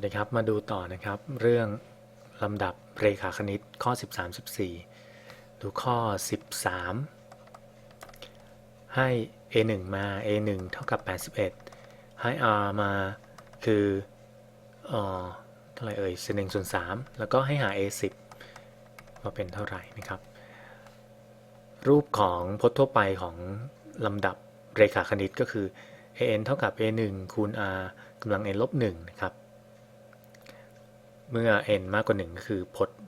วัสดีครับ มาดูต่อนะครับ เรื่องลำดับเรขาคณิตข้อ 13 14 ดูข้อ 13 ให้ a1 มา a1 เท่ากับ 81 ให้ r มาคือเอ่อเท่าไหร่เอ่ยเศษหนึ่งส่วน3แล้วก็ให้หา a10 ว่าเป็นเท่าไหร่นะครับ รูปของพจน์ทั่วไปของลำดับเรขาคณิตก็คือ an เท่ากับ a1 คูณ r กำลัง n ลบ1นะครับ เมื่อ n มากกว่า 1 ก็คือพจน์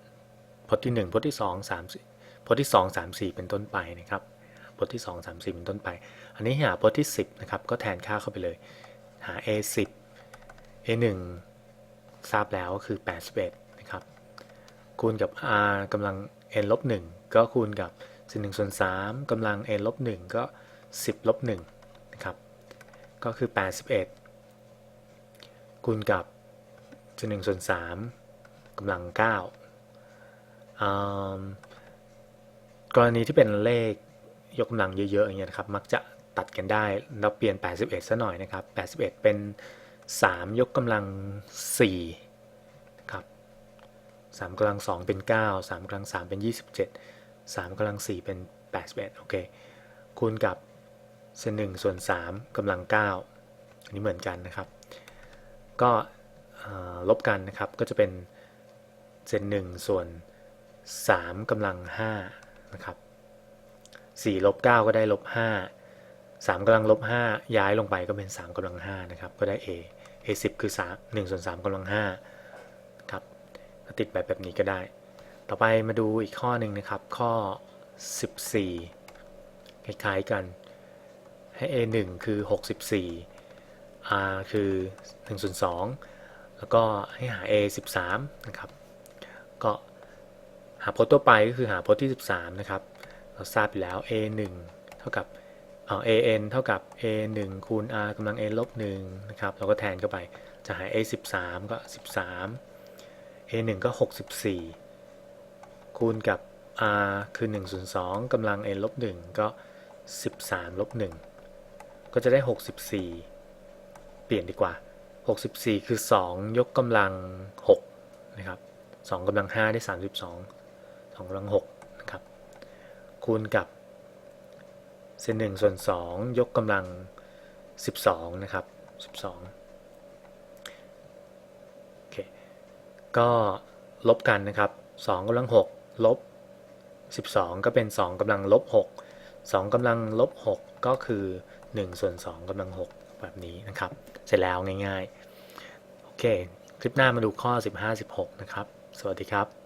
พจน์ที่ 1พจน์ที่ 2 3พจน์ที่ 2 3 4 เป็นต้นไปนะครับพจน์ที่ 2 3 4 เป็นต้นไป อันนี้หาพจน์ที่ 10 นะครับ ก็แทนค่าเข้าไปเลย หา a 10 a 1ทราบแล้วก็คือ 81 นะครับ คูณกับ r กำลัง n ลบ1ก็คูณกับ1ส่วน3กำลัง n ลบ1ก็ 10ลบ1นะครับ ก็คือ 81 คูณกับ1ส่วน3 กำลัง9กรณีที่เป็นเลขยกกำลังเยอะๆอย่างเงี้ยนะครับมักจะตัดกันได้เราเปลี่ยน 81ซะหน่อยนะครับ 81 เป็น 3 ยกกำลัง4นะครับ3กำลัง 2 เป็น 9 3กำลัง 3 เป็น 27 3กำลัง 4 เป็น 81โอเคคูณกับเศษ1ส่วน3กำลัง 9 อันนี้เหมือนกันนะครับ ก็ลบกันนะครับก็จะเป็น เศษ1ส่วน3กำลัง5นะครับ4ลบ9ก็ได้ลบ5 3กำลังลบ5ย้ายลงไปก็เป็น3กำลัง5นะครับก็ได้ a a 10คือ3 1ส่วน3กำลัง5ครับก็ติดแบบแบบนี้ก็ได้ ต่อไปมาดูอีกข้อหนึ่งนะครับข้อ14คล้ายๆกันให้ a 1คือ64 r คือ1ส่วน2แล้วก็ให้หา a 13 นะครับ ก็หาพจน์ตัวไปก็คือหาพจน์ที่ 13 นะครับ เราทราบอยู่แล้ว a 1เท่ากับเอ่อ a n เท่ากับ a 1คูณ r กำลัง n ลบ1นะครับ เราก็แทนเข้าไป จะหา a 13ก็ 13 a 1ก็ 64 คูณกับ r คือ1ส่วน2กำลัง n ลบ1ก็ 13ลบ1ก็จะได้ 64 เปลี่ยนดีกว่า 64 คือ 2 ยกกำลัง6นะครับ 2กำลัง5ได้ 32 2กำลัง6นะครับคูณกับเศษ1ส่วน 2 ยกกำลัง 12 นะครับ 12โอเคก็ลบกันนะครับ2กำลัง6ลบ 12 ก็เป็น 2กำลังลบ 6 2กำลังลบ 6 ก็คือ 1 ส่วน 2กำลัง 6 แบบนี้นะครับ เสร็จแล้วง่ายๆ โอเค คลิปหน้ามาดูข้อ 15-16 นะครับ สวัสดีครับ